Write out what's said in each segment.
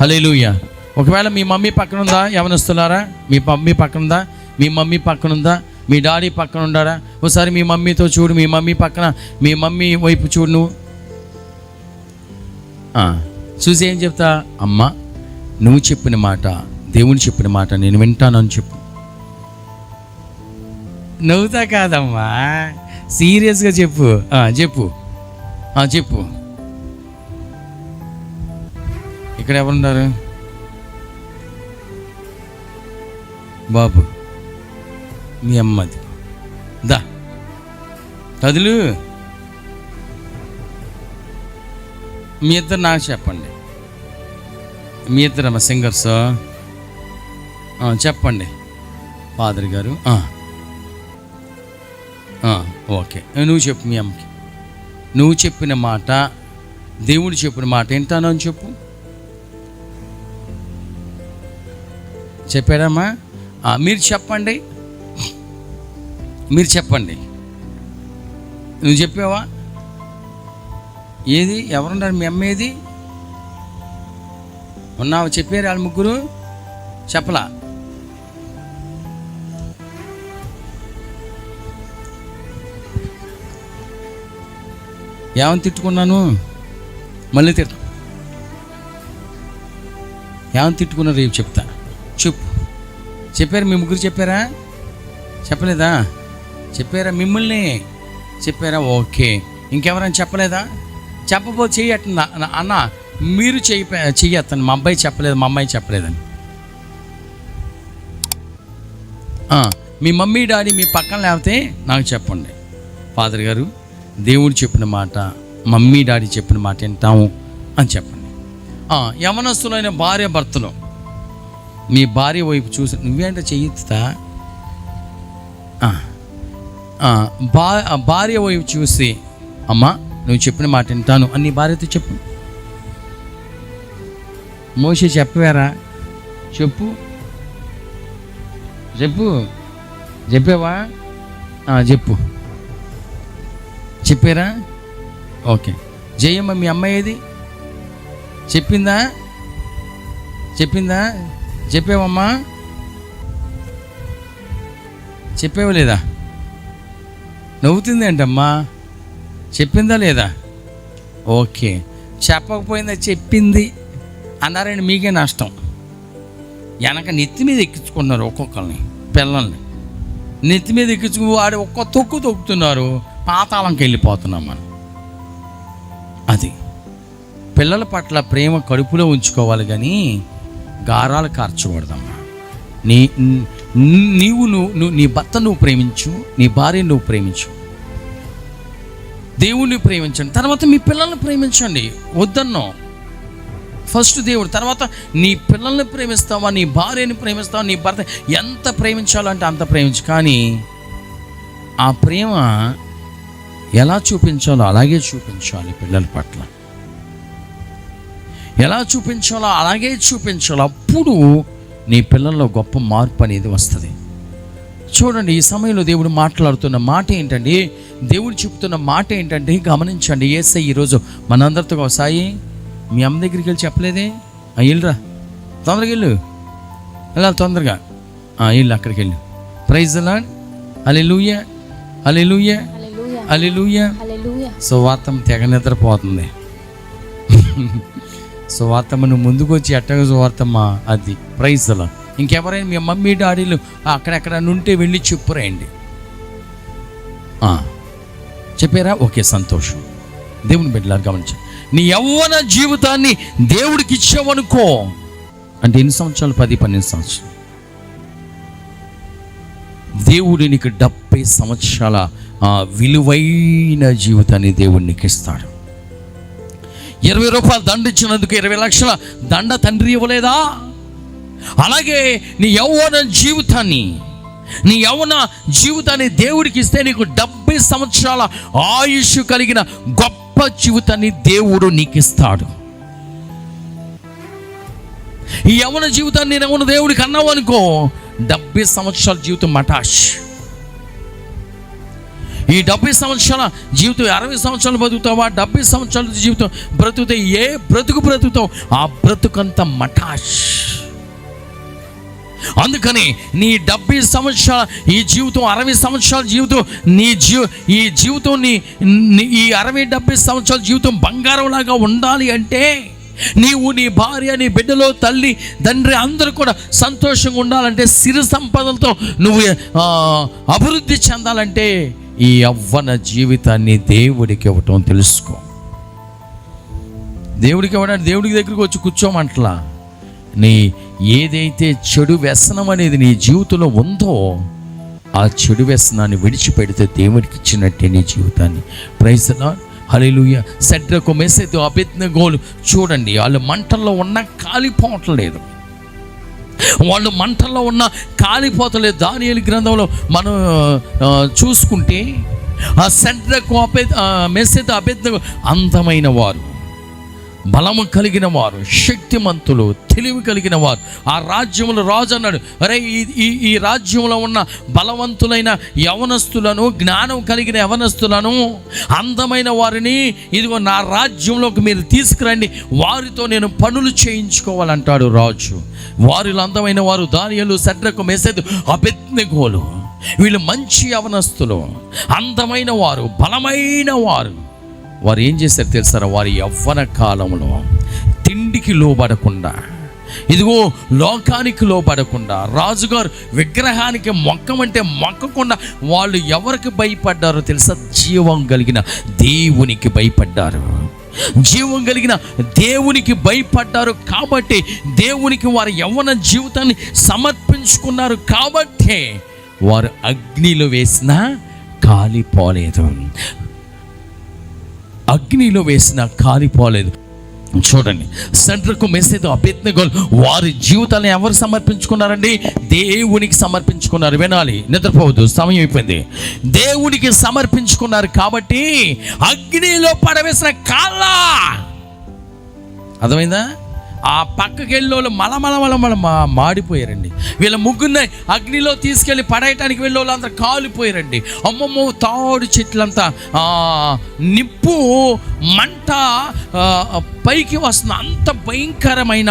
Hallelujah ఒకవేళ మీ mummy పక్కన ఉందా యవనస్తున్నారా మీ మమ్మీ పక్కన ఉందా మీ మమ్మీ పక్కన ఉందా మీ డాడీ పక్కన ఉండారా ఒకసారి మీ మమ్మీతో చూడు మీ మమ్మీ పక్కన మీ మమ్మీ వైపు చూడు నువ్వు. చూసి ఏం చెప్తా? అమ్మ నువ్వు చెప్పిన మాట దేవుని చెప్పిన మాట నేను వింటానని చెప్పు. నవ్వుతా కాదమ్మా. సీరియస్గా చెప్పు. చెప్పు. చెప్పు. ఇక్కడ ఎవరున్నారు బాబు మీ అమ్మది. దా. కదులు. మీ ఇద్దరు నాకు చెప్పండి. మీ ఇద్దరు అమ్మ సింగర్స్? చెప్పండి. ఫాదర్ గారు. ఓకే. నువ్వు చెప్పు మీ అమ్మకి. నువ్వు చెప్పిన మాట దేవుడు చెప్పిన మాట వింటాను అని చెప్పు. చెప్పాడమ్మా? మీరు చెప్పండి. మీరు చెప్పండి. నువ్వు చెప్పావా? ఏది? ఎవరున్నారు? మీ అమ్మ ఏది? ఉన్నావు? చెప్పారు వాళ్ళ ముగ్గురు? చెప్పలా? ఏమని తిట్టుకున్నాను? మళ్ళీ తిట్ట ఏమని తిట్టుకున్నారు రేపు చెప్తా? చెప్పు. చెప్పారు? మీ ముగ్గురు చెప్పారా? చెప్పలేదా? చెప్పారా? మిమ్మల్ని చెప్పారా? ఓకే. ఇంకెవరైనా చెప్పలేదా? చెప్పబో చెయ్యట అన్న మీరు చెయ్యి చెయ్యత్తాను మా అబ్బాయి చెప్పలేదు మా అమ్మాయి చెప్పలేదని. మీ మమ్మీ డాడీ మీ పక్కన లేకపోతే నాకు చెప్పండి. ఫాదర్ గారు దేవుడు చెప్పిన మాట మమ్మీ డాడీ చెప్పిన మాట వింటాము అని చెప్పండి. ఆ, యవనస్తులైన భార్య భర్తలు మీ భార్య వైపు చూసి నువ్వేంట చెయ్యిస్తా బా భార్య వైపు చూసి అమ్మా నువ్వు చెప్పిన మాట వింటాను. అని నీ భార్యతో చెప్పు. మోసే చెప్పారా? చెప్పు. చెప్పు. చెప్పావా? చెప్పు. చెప్పారా? ఓకే. జయమ్మ మీ అమ్మాయి ఏది? చెప్పిందా? చెప్పిందా? చెప్పావమ్మా? చెప్పావా లేదా? నవ్వుతుంది ఏంటమ్మా చెప్పిందా లేదా? ఓకే. చెప్పకపోయిందా? చెప్పింది. అన్నారండి మీకే నష్టం. వెనక నెత్తి మీద ఎక్కించుకున్నారు ఒక్కొక్కరిని పిల్లల్ని. నెత్తి మీద ఎక్కించుకు వాడు ఒక్క తొక్కు తొక్కుతున్నారు. పాతాళంకి వెళ్ళిపోతున్నాం మనం. అది. పిల్లల పట్ల ప్రేమ కడుపులో ఉంచుకోవాలి కానీ గారాలు కార్చకూడదమ్మా. నీ నీవు నువ్వు నువ్వు నీ భర్త నువ్వు ప్రేమించు నీ భార్య నువ్వు ప్రేమించు. దేవుణ్ణి ప్రేమించండి. తర్వాత మీ పిల్లల్ని ప్రేమించండి. వద్దన్నో. ఫస్ట్ దేవుడు తర్వాత నీ పిల్లల్ని ప్రేమిస్తావా నీ భార్యని ప్రేమిస్తావా నీ భర్త ఎంత ప్రేమించాలంటే అంత ప్రేమించు. కానీ ఆ ప్రేమ ఎలా చూపించాలో అలాగే చూపించాలి పిల్లల పట్ల. ఎలా చూపించాలో అలాగే చూపించాలో అప్పుడు నీ పిల్లల్లో గొప్ప మార్పు అనేది వస్తుంది. చూడండి ఈ సమయంలో దేవుడు మాట్లాడుతున్న మాట ఏంటండి? దేవుడు చెప్తున్న మాట ఏంటంటే గమనించండి ఏసై ఈరోజు మనందరితో సాయి మీ అమ్మ దగ్గరికి వెళ్ళి చెప్పలేదే? వెళ్ళురా. తొందరగా వెళ్ళు. వెళ్ళాలి తొందరగా. ఆ, వెళ్ళు అక్కడికి వెళ్ళు. Praise alleluia alleluia hallelujah alleluia hallelujah సువార్తం తెగ నిద్రపోతుంది. సువార్తమ్మ నువ్వు ముందుకు వచ్చి ఎట్టగా అది ప్రైజ్ ఇంకెవరైనా మీ మమ్మీ డాడీలు అక్కడెక్కడ నుంటే వెళ్ళి చెప్పురాయండి. ఆ, చెప్పారా? ఓకే సంతోషం. దేవుని బిడ్డలారు గమనించండి. నీ యవ్వన జీవితాన్ని దేవుడికి ఇచ్చావనుకో అంటే ఎన్ని సంవత్సరాలు? పది పన్నెండు సంవత్సరాలు. దేవుడు నీకు డెబ్బై సంవత్సరాల విలువైన జీవితాన్ని దేవుడు నీకు ఇస్తాడు ఇరవై రూపాయలు దండ ఇచ్చినందుకు ఇరవై లక్షల దండ తండ్రి ఇవ్వలేదా? అలాగే నీ యవ్వన జీవితాన్ని నీ యవ్వన జీవితాన్ని దేవుడికి ఇస్తే నీకు డెబ్బై సంవత్సరాల ఆయుష్ కలిగిన గొప్ప జీవితాన్ని దేవుడు నీకు ఇస్తాడు ఈ యవ్వన జీవితాన్ని నేను దేవుడికి అన్నావు అనుకో డెబ్బై సంవత్సరాల జీవితం మటాష్. ఈ డెబ్బై సంవత్సరాల జీవితం అరవై సంవత్సరాలు బతుకుతావా? డెబ్బై సంవత్సరాల జీవితం బ్రతుకుతే ఏ బ్రతుకు బ్రతుకుతావు? ఆ బ్రతుకంత మఠాష్. అందుకని నీ డెబ్బై సంవత్సరాల ఈ జీవితం అరవై సంవత్సరాల జీవితం నీ జీవ ఈ జీవితం నీ ఈ అరవై డెబ్బై సంవత్సరాల జీవితం బంగారంలాగా ఉండాలి అంటే నీవు నీ భార్య నీ బిడ్డలో తల్లి తండ్రి అందరూ కూడా సంతోషంగా ఉండాలంటే సిరి సంపదలతో నువ్వు అభివృద్ధి చెందాలంటే ఈ యవ్వన జీవితాన్ని దేవుడికి ఇవ్వటం తెలుసుకో. దేవుడికి ఇవ్వడానికి దేవుడికి దగ్గరికి వచ్చి కూర్చోమంటలా. నీ ఏదైతే చెడు వ్యసనం అనేది నీ జీవితంలో ఉందో ఆ చెడు వ్యసనాన్ని విడిచిపెడితే దేవుడికి ఇచ్చినట్టే నీ జీవితాన్ని. ప్రైజ్లా హలిలుయ సెడ్రకు మెసేజ్ అభిజ్ఞ గోలు. చూడండి వాళ్ళు మంటల్లో ఉన్న కాలిపోవట్లేదు వాళ్ళు మంటల్లో ఉన్న కాలిపోతలే దానియలు గ్రంథంలో మనం చూసుకుంటే ఆ సెంట్రకు అభి మెసేజ్ అభ్యర్థ అందమైన వారు. బలము కలిగిన వారు శక్తిమంతులు తెలివి కలిగిన వారు. ఆ రాజ్యములు రాజు అన్నాడు అరే ఈ ఈ ఈ రాజ్యంలో ఉన్న బలవంతులైన యవనస్తులను జ్ఞానం కలిగిన యవనస్తులను అందమైన వారిని ఇదిగో నా రాజ్యంలోకి మీరు తీసుకురండి. వారితో నేను పనులు చేయించుకోవాలంటాడు రాజు. వారిలో అందమైన వారు దానియలు సెడ్రకు మెసేదు అభిజ్ఞగోలు వీళ్ళు మంచి యవనస్తులు. అందమైన వారు బలమైన వారు. వారు ఏం చేశారు తెలుసారా వారి యవ్వన కాలంలో తిండికి లోబడకుండా ఇదిగో లోకానికి లోబడకుండా రాజుగారు విగ్రహానికి మొక్కమంటే మొక్కకుండా వాళ్ళు ఎవరికి భయపడ్డారో తెలుసా? జీవం కలిగిన దేవునికి భయపడ్డారు. జీవం కలిగిన దేవునికి భయపడ్డారు కాబట్టి దేవునికి వారి యవ్వన జీవితాన్ని సమర్పించుకున్నారు కాబట్టే వారు అగ్నిలో వేసినా కాలిపోలేదు. అగ్నిలో వేసిన కాలిపోలేదు. చూడండి సెంటర్కు మెసేజ్ అభ్యర్థనగోలు వారి జీవితాలను ఎవరు సమర్పించుకున్నారండి? దేవునికి సమర్పించుకున్నారు. వినాలి నిద్రపోవద్దు సమయం అయిపోయింది. దేవునికి సమర్పించుకున్నారు కాబట్టి అగ్నిలో పడవేసిన కాళ్ళ. అర్థమైందా? ఆ పక్కకి వెళ్ళి వాళ్ళు మలమల మలమల మా మాడిపోయారండి. వీళ్ళ ముగ్గురిని అగ్నిలో తీసుకెళ్ళి పడేయటానికి వెళ్ళే వాళ్ళు అందరూ కాలిపోయారండి. అమ్మమ్మ తాడు చెట్లంతా నిప్పు మంట పైకి వస్తుంది అంత భయంకరమైన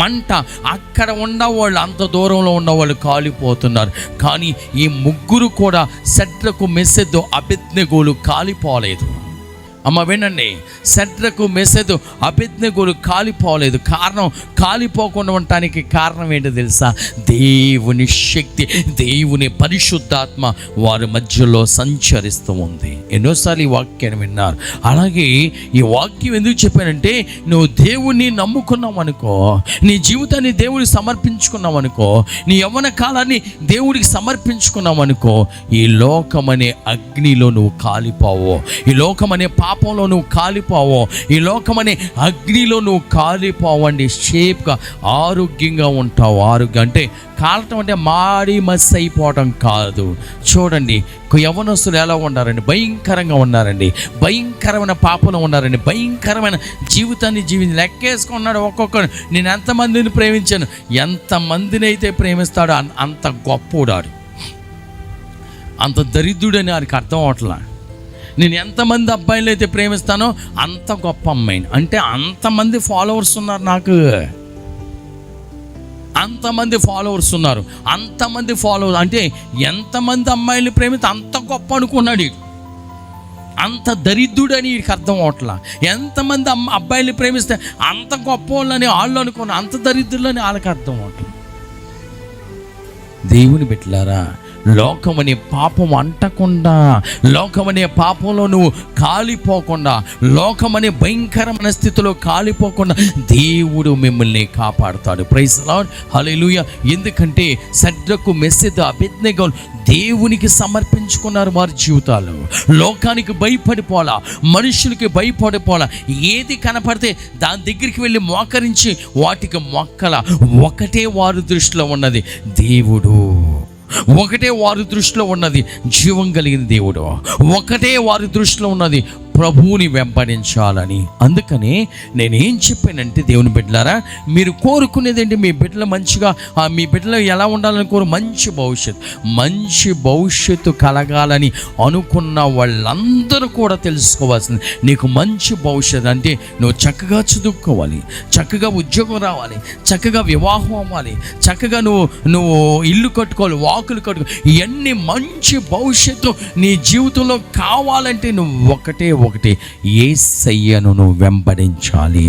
మంట. అక్కడ ఉన్న వాళ్ళు అంత దూరంలో ఉన్న వాళ్ళు కాలిపోతున్నారు. కానీ ఈ ముగ్గురు కూడా సెట్లకు మెస్సెద్దు అభిజ్ఞగోలు కాలిపోలేదు. అమ్మ వినండి సెట్రకు మెసేజ్ అభిజ్ఞకులు కాలిపోలేదు. కారణం కాలిపోకుండా ఉండటానికి కారణం ఏంటో తెలుసా? దేవుని శక్తి దేవుని పరిశుద్ధాత్మ వారి మధ్యలో సంచరిస్తూ ఉంది. ఎన్నోసార్లు ఈ వాక్యాన్ని విన్నారు. అలాగే ఈ వాక్యం ఎందుకు చెప్పానంటే నువ్వు దేవుణ్ణి నమ్ముకున్నావు అనుకో నీ జీవితాన్ని దేవుడికి సమర్పించుకున్నావు అనుకో నీ యవ్వన కాలాన్ని దేవుడికి సమర్పించుకున్నావు అనుకో ఈ లోకమనే అగ్నిలో నువ్వు కాలిపోవు. ఈ లోకమనే పాప పాపంలో నువ్వు కాలిపోవు. ఈ లోకమనే అగ్నిలో నువ్వు కాలిపోవండి షేప్గా ఆరోగ్యంగా ఉంటావు. ఆరోగ్యం అంటే కాలటం అంటే మాడి మస్ అయిపోవటం కాదు. చూడండి యవనస్తులు ఎలా ఉన్నారండి? భయంకరంగా ఉన్నారండి. భయంకరమైన పాపంలో ఉన్నారండి. భయంకరమైన జీవితాన్ని జీవించి లెక్కేసుకున్నాడు ఒక్కొక్కరు నేను ఎంతమందిని ప్రేమించాను? ఎంతమందిని అయితే ప్రేమిస్తాడో అంత గొప్పోడాడు. అంత దరిద్రుడని వారికి అర్థం అవట్లా నేను ఎంతమంది అబ్బాయిలు అయితే ప్రేమిస్తానో అంత గొప్ప అమ్మాయిని. అంటే అంతమంది ఫాలోవర్స్ ఉన్నారు నాకు. అంతమంది ఫాలోవర్స్ ఉన్నారు. అంతమంది ఫాలోవర్స్ అంటే ఎంతమంది అమ్మాయిల్ని ప్రేమిస్తే అంత గొప్ప అనుకున్నాడు అంత దరిద్రుడని వీడికి అర్థం అవట్లా. ఎంతమంది అమ్మ అబ్బాయిలు ప్రేమిస్తే అంత గొప్ప వాళ్ళని వాళ్ళు అనుకున్న అంత దరిద్రులని వాళ్ళకి అర్థం అవట్లా. దేవుని బిడ్డలారా లోకమనే పాపం అంటకుండా లోకమనే పాపంలో నువ్వు కాలిపోకుండా లోకమనే భయంకరమైన స్థితిలో కాలిపోకుండా దేవుడు మిమ్మల్ని కాపాడుతాడు. ప్రైజ్ లాడ్ హల్లెలూయా ఎందుకంటే సడ్రకు మెస్సెద్ అభిజ్ఞగం దేవునికి సమర్పించుకున్నారు వారి జీవితాలు. లోకానికి భయపడిపోలా మనుషులకి భయపడిపోలా ఏది కనపడితే దాని దగ్గరికి వెళ్ళి మోకరించి వాటికి మొక్కల ఒకటే వారి దృష్టిలో ఉన్నది. దేవుడు ఒకటే వారి దృష్టిలో ఉన్నది జీవం కలిగిన దేవుడు. ఒకటే వారి దృష్టిలో ఉన్నది ప్రభువుని వెంబడించాలని అందుకని నేను ఏం చెప్పానంటే దేవుని బిడ్డలారా మీరు కోరుకునేది మీ బిడ్డలు మంచిగా ఆ మీ బిడ్డలు ఎలా ఉండాలని కోరు మంచి భవిష్యత్తు మంచి భవిష్యత్తు కలగాలని అనుకున్న వాళ్ళందరూ కూడా తెలుసుకోవాల్సింది. నీకు మంచి భవిష్యత్తు అంటే నువ్వు చక్కగా చదువుకోవాలి చక్కగా ఉద్యోగం రావాలి చక్కగా వివాహం అవ్వాలి చక్కగా నువ్వు నువ్వు ఇల్లు కట్టుకోవాలి వాకులు కట్టుకో ఇవన్నీ మంచి భవిష్యత్తు నీ జీవితంలో కావాలంటే నువ్వు ఒకటే ఒకటి ఏ సయ్యను నువ్వు వెంబడించాలి.